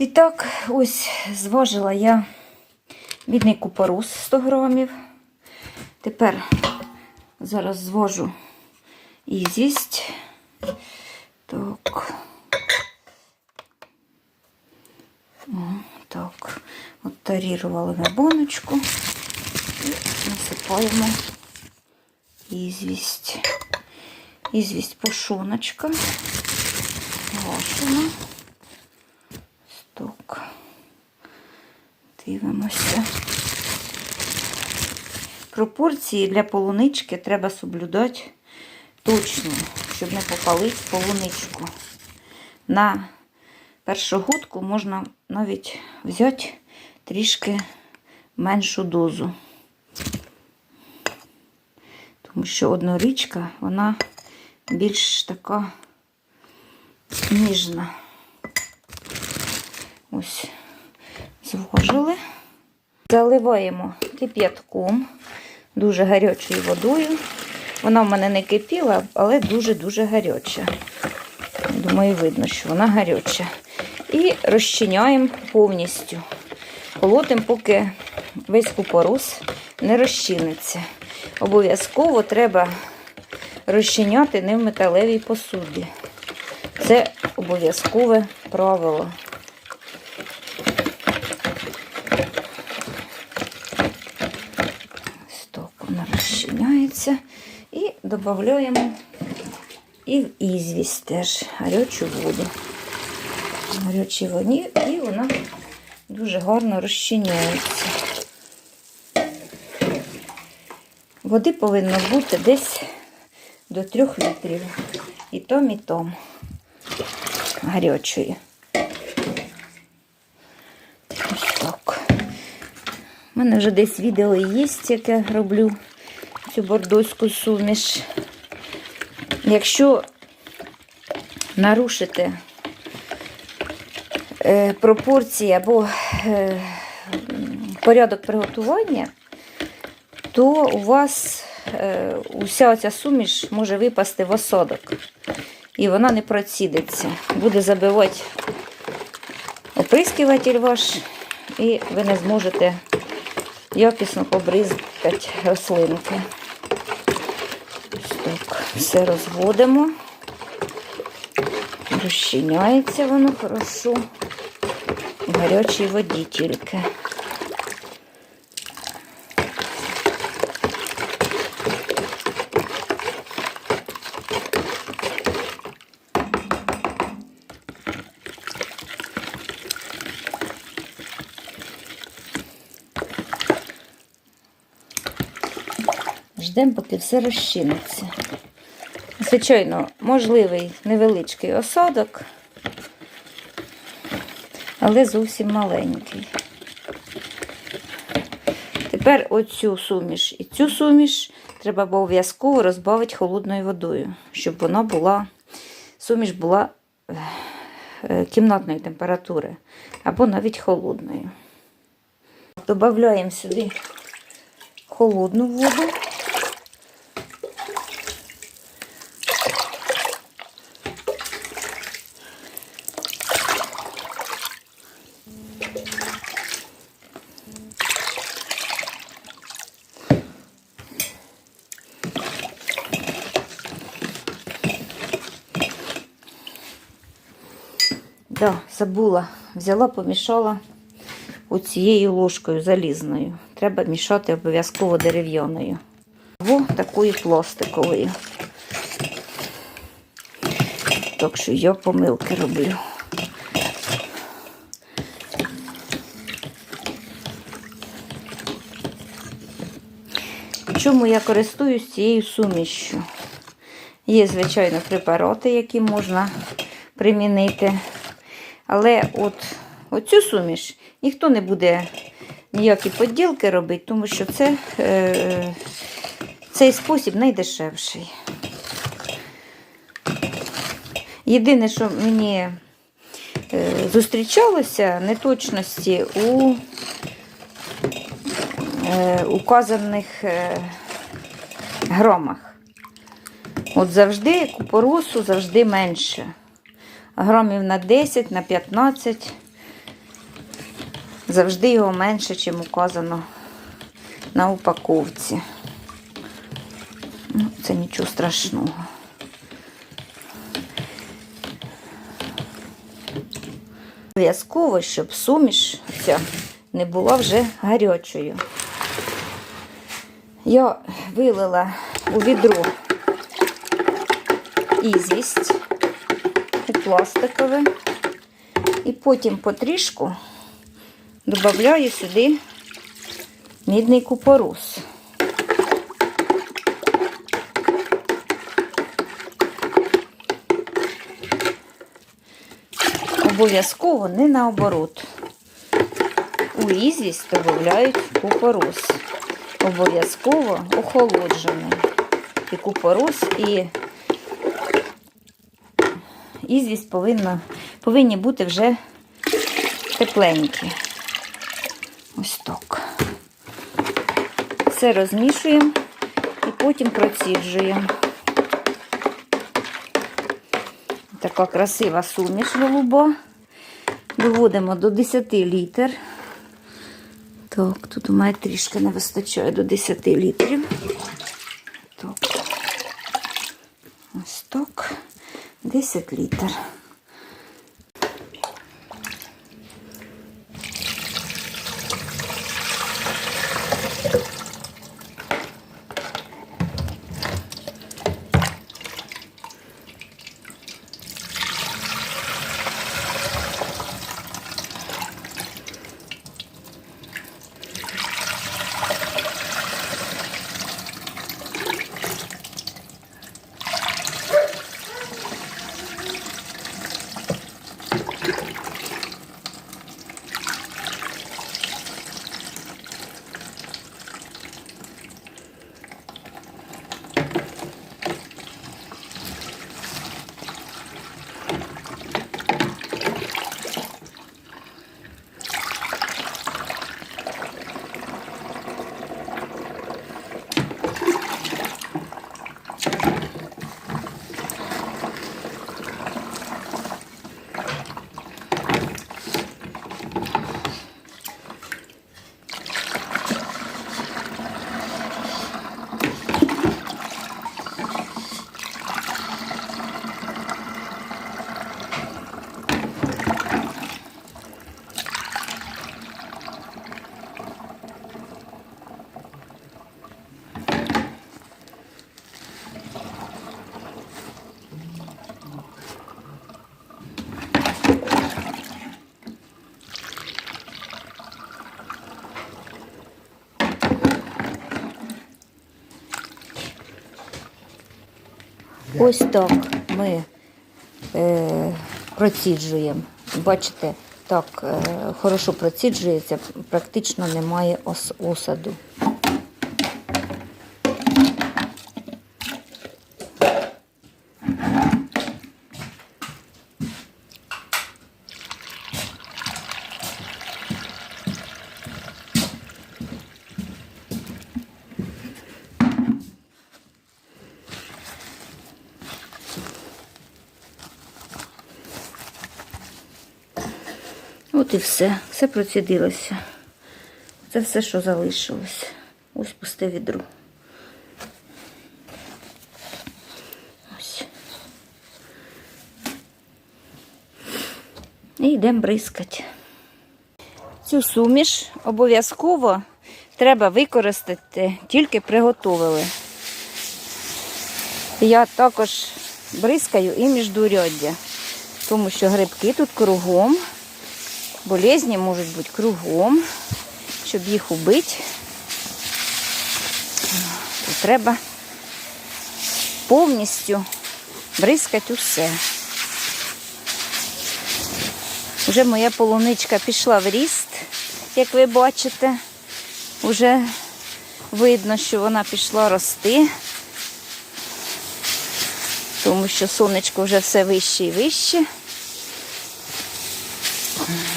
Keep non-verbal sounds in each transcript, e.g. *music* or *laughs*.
І так, ось зважила я бідний купорус 100 грамів. Тепер зараз звожу ізість. Так. О, так. От тарірували ми баночку і насипаємо ізвість. Ізвість пошоночка. Гашена. Сток. Дивимося. Пропорції для полунички треба соблюдати точно, щоб не попалити полуничку. На першогодку можна навіть взяти трішки меншу дозу. Тому що однорічка, вона більш така ніжна. Ось, зважили. Заливаємо кип'ятком, дуже гарячою водою. Вона в мене не кипіла, але дуже-дуже гаряча. Думаю, видно, що вона гаряча. І розчиняємо повністю. Колотимо, поки весь купорос не розчиниться. Обов'язково треба розчиняти не в металевій посуді. Це обов'язкове правило. Ось так вона розчиняється. І додаємо і в ізвість теж гарячу воду. Гарячі воді, і вона дуже гарно розчиняється. Води повинно бути десь до 3 літрів. І том, і том гарячої. Ось так. У мене вже десь відео є, як я роблю цю бордоську суміш. Якщо нарушити е, пропорції або е, порядок приготування, то у вас е, уся ця суміш може випасти в осадок. І вона не процідиться. Буде забивати оприскуватель ваш, і ви не зможете якісно побризкати рослинки. Все розводимо. Розчиняється воно хорошо. В гарячій воді тільки. Ждемо, поки все розчиниться. Звичайно, можливий невеличкий осадок, але зовсім маленький. Тепер оцю суміш і цю суміш треба обов'язково розбавити холодною водою, щоб вона була, суміш була е, кімнатної температури або навіть холодної. Додаємо сюди холодну воду. Забула. Взяла, помішала оцією ложкою залізною. Треба мішати обов'язково дерев'яною. Або такою пластиковою. Так що я помилки роблю. Чому я користуюсь цією сумішю? Є, звичайно, препарати, які можна примінити. Але от оцю суміш ніхто не буде ніякі поділки робити, тому що це, е, цей спосіб найдешевший. Єдине, що мені е, зустрічалося неточності у е, указаних е, громах. От завжди купоросу завжди менше. Грамів на 10, на 15 завжди його менше, чим указано на упаковці. Ну, це нічого страшного. Обов'язково, щоб суміш ця не була вже гарячою. Я вилила у відро ізвість пластикове і потім потрішку додаю сюди мідний купорос. Обов'язково не наоборот. У ізвість додають купорос. Обов'язково охолоджений. І купорос, і ізвість повинна, повинні бути вже тепленькі. Ось так. Все розмішуємо і потім проціджуємо. Така красива суміш голуба. Доводимо до 10 літр. Так, тут у мене трішки не вистачає до 10 літрів. Так. Ось так. 10 літр. Ось так ми е, проціджуємо. Бачите, так е, хорошо проціджується, практично немає ос- осаду. От і все. Все процідилося. Це все, що залишилось. Ось пусте відро. Ось. І йдемо бризкати. Цю суміш обов'язково треба використати, тільки приготували. Я також бризкаю і міждуряддя, тому що грибки тут кругом. Болезні можуть бути кругом. Щоб їх убити, то треба повністю бризкати усе. Вже моя полуничка пішла в ріст, як ви бачите. Вже видно, що вона пішла рости, тому що сонечко вже все вище і вище.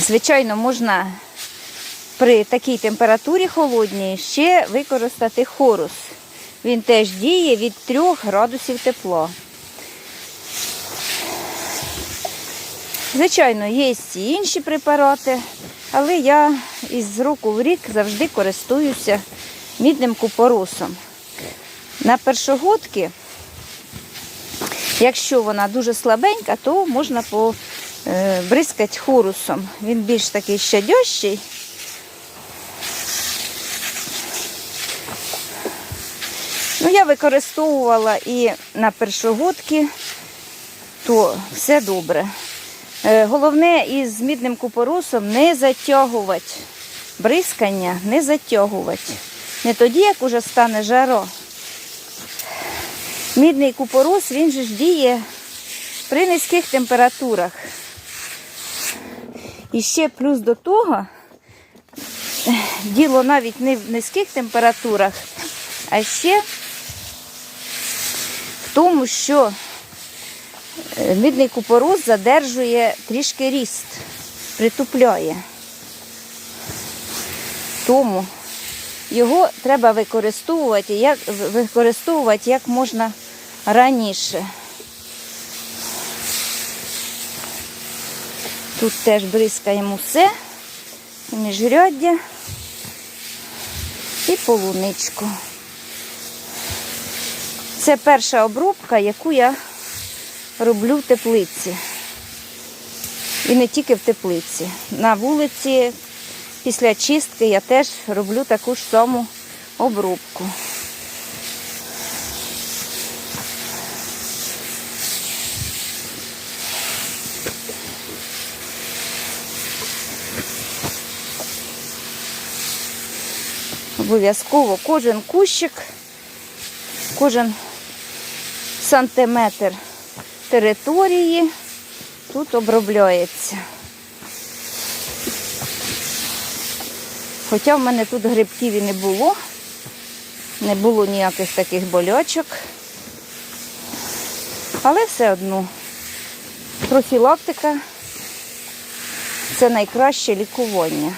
Звичайно, можна при такій температурі холодній ще використати хорус. Він теж діє від 3 градусів тепла. Звичайно, є і інші препарати, але я із року в рік завжди користуюся мідним купоросом. На першогодки, якщо вона дуже слабенька, то можна побризкати хорусом. Він більш такий щадящий. Ну, я використовувала і на першогодки, то все добре. Е, Головне із мідним купоросом не затягувати. Бризкання не затягувати. Не тоді, як уже стане жаро. Мідний купорос, він же ж діє при низьких температурах. І ще плюс до того, діло навіть не в низьких температурах, а ще в тому, що е, мідний купорос задержує трішки ріст, притупляє. Тому його треба використовувати як, використовувати як можна раніше. Тут теж бризкаємо все, і і полуничку. Це перша обробка, яку я роблю в теплиці. І не тільки в теплиці. На вулиці після чистки я теж роблю таку ж саму обробку. Обов'язково кожен кущик, кожен сантиметр території тут обробляється. Хоча в мене тут грибків і не було, не було ніяких таких болячок. Але все одно профілактика це найкраще лікування.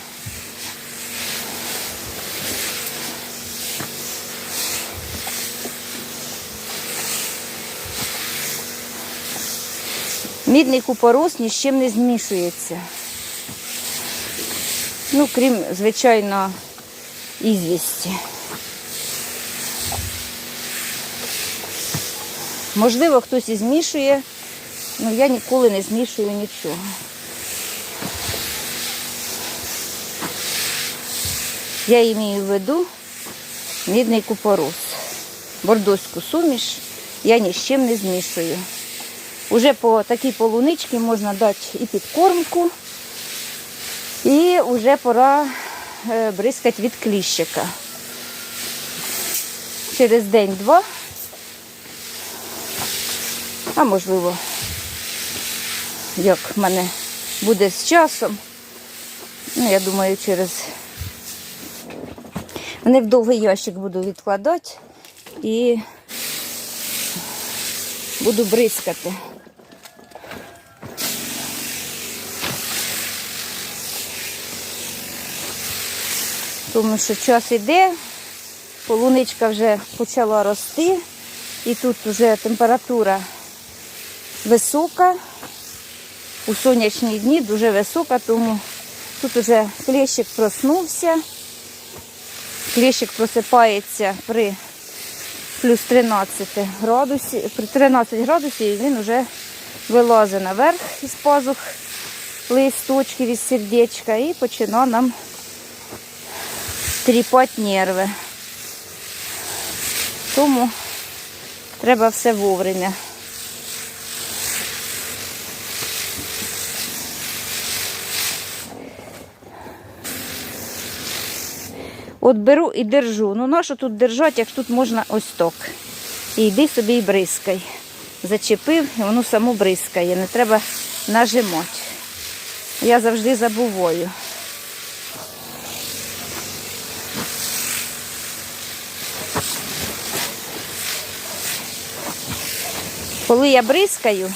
Мідний купорос ні з чим не змішується. Ну, крім, звичайно, ізвісті. Можливо, хтось і змішує, але я ніколи не змішую нічого. Я імію в виду мідний купорос. Бордоську суміш я ні з чим не змішую. Уже по такій полуничці можна дати і підкормку, і вже пора е, бризкати від кліщика. Через день-два, а можливо, як в мене буде з часом, ну, я думаю, через вони в довгий ящик буду відкладати і буду бризкати. Тому що час іде, полуничка вже почала рости, і тут вже температура висока. У сонячні дні дуже висока, тому тут вже клещик проснувся. Клещик просипається при плюс 13 градусів, при 13 градусів і він вже вилазить наверх із пазух листочків із сердечка і починає нам тріпати нерви. Тому треба все вовремя. От беру і держу. Ну, на що тут держати, як тут можна ось так. І йди собі і бризкай. Зачепив, і воно само бризкає. Не треба нажимати. Я завжди забуваю. Коли я бризкаю,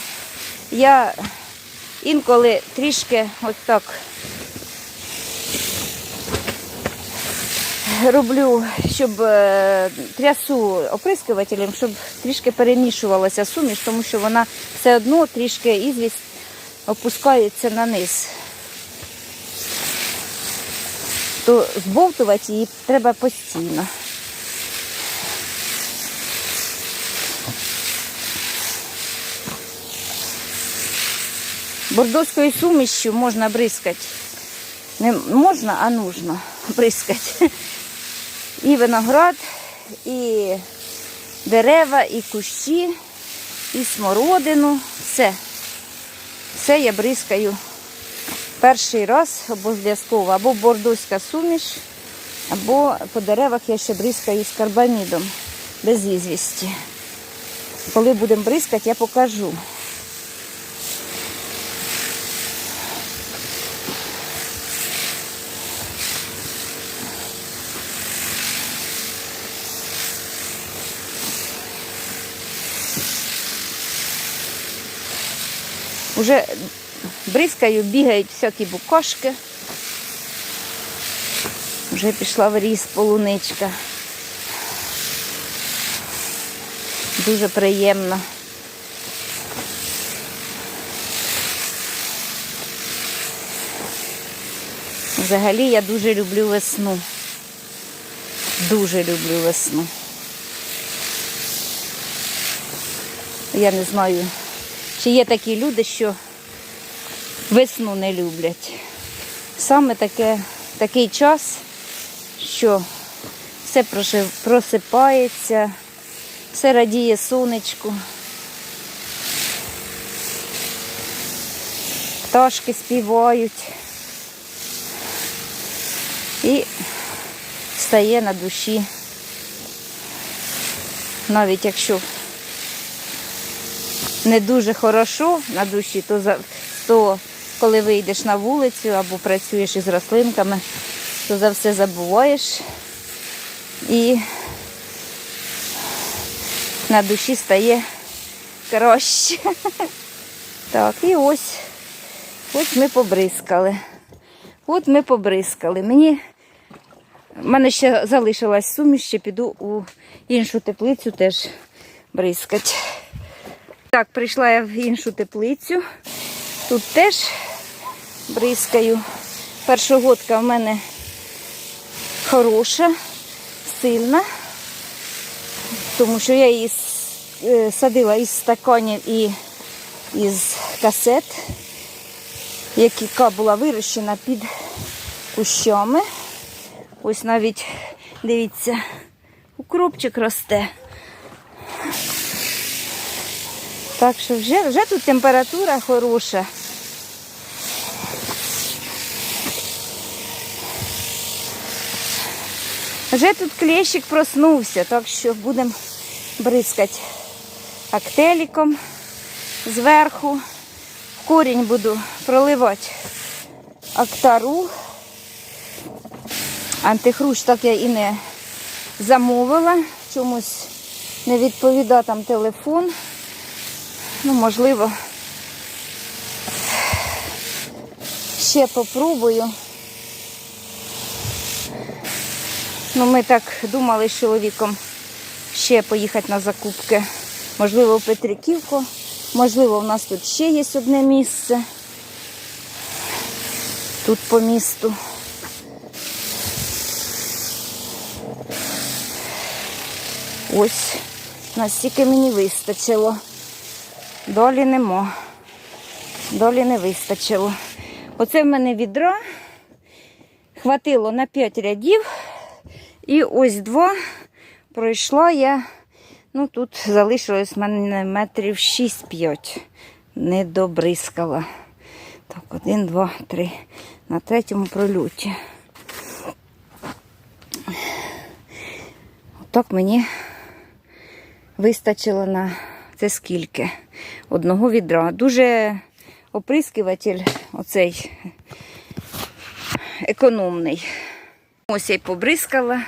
я інколи трішки от так роблю, щоб е, трясу оприскувателем, щоб трішки перемішувалася суміш, тому що вона все одно трішки ізвість опускається на низ. То збовтувати її треба постійно. Бордоською сумішю можна бризкати. Не можна, а нужно бризкати. І виноград, і дерева, і кущі, і смородину. Все. Все я бризкаю перший раз обов'язково. Або бордоська суміш, або по деревах я ще бризкаю з карбамідом без ізвісті. Коли будемо бризкати, я покажу. Уже бризкаю, бігають всякі букашки. Вже пішла в ріс полуничка. Дуже приємно. Взагалі я дуже люблю весну. Дуже люблю весну. Я не знаю, чи є такі люди, що весну не люблять. Саме таке, такий час, що все просипається, все радіє сонечку. Пташки співають. І стає на душі. Навіть якщо не дуже хорошо на душі, то, то коли вийдеш на вулицю або працюєш із рослинками, то за все забуваєш і на душі стає краще. *laughs* Так, і ось, ось ми побризкали. От ми побризкали. Мені в мене ще залишилась суміш, ще піду у іншу теплицю теж бризкати. Так, прийшла я в іншу теплицю. Тут теж бризкаю. Першогодка в мене хороша, сильна, тому що я її е, садила із стаканів і із касет, яка була вирощена під кущами. Ось навіть, дивіться, укропчик росте. Так що вже, вже тут температура хороша. Вже тут клещик проснувся, так що будемо бризкати актеліком зверху. Корінь буду проливати актару. Антихрущ так я і не замовила. Чомусь не відповідав там телефон. Ну, можливо, ще попробую. Ну, ми так думали з чоловіком ще поїхати на закупки. Можливо, в Петриківку, можливо, в нас тут ще є одне місце. Тут по місту. Ось, настільки мені вистачило. Долі нема. Долі не вистачило. Оце в мене відро. Хватило на 5 рядів. І ось два пройшла я. Ну, тут залишилось в мене метрів 6-5. Не добризкала. Так, один, два, три. На третьому прольоті. Отак мені вистачило на це скільки? Одного відра. Дуже оприскуватель оцей економний. Ось я й побризкала.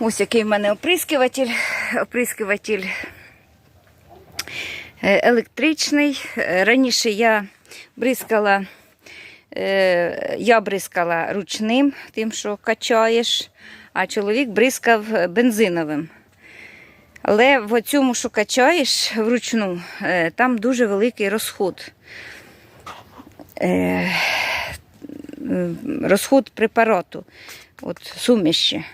Ось який в мене оприскуватель. Оприскуватель е, електричний. Е, Раніше я бризкала, е, я бризкала ручним, тим, що качаєш, а чоловік бризкав бензиновим. Але в цьому, що качаєш вручну, е, там дуже великий розход. Е, Розход препарату, от суміші.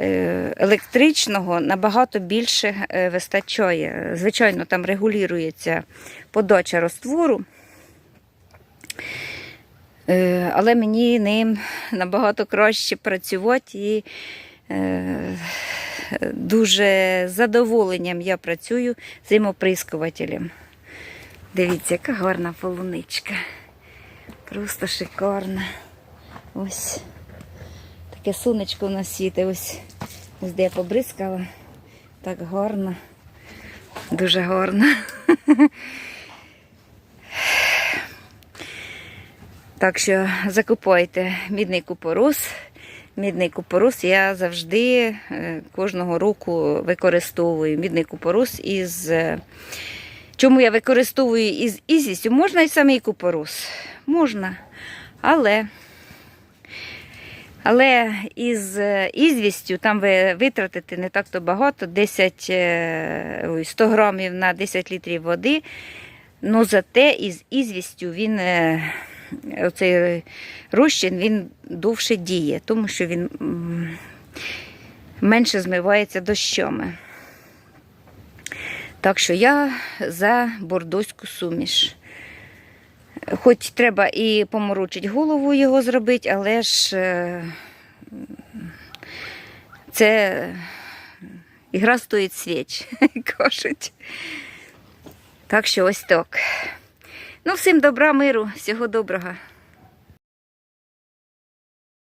Е, Електричного набагато більше вистачає. Звичайно, там регулюється подача розтвору. Але мені ним набагато краще працювати і дуже з задоволенням я працюю цим оприскувателем. Дивіться, яка гарна полуничка. Просто шикарна. Ось таке сонечко у нас світить. Ось, ось де я побризкала. Так гарно. Дуже гарно. Так що закупайте мідний купорос. Мідний купорос я завжди е, кожного року використовую. Мідний купорос із. е, Чому я використовую із ізістю? Можна і самий купорос. Можна. Але, але із е, ізвістю там ви витратите не так то багато, 10, е, ой, 100 грамів на 10 літрів води. Ну зате із ізвістю він, оцей розчин, він довше діє, тому що він менше змивається дощами. Так що я за бордоську суміш. Хоч треба і поморочити голову його зробити, але ж е, це ігра стоїть свіч, *laughs* кажуть. Так що ось так. Ну, всім добра, миру, всього доброго.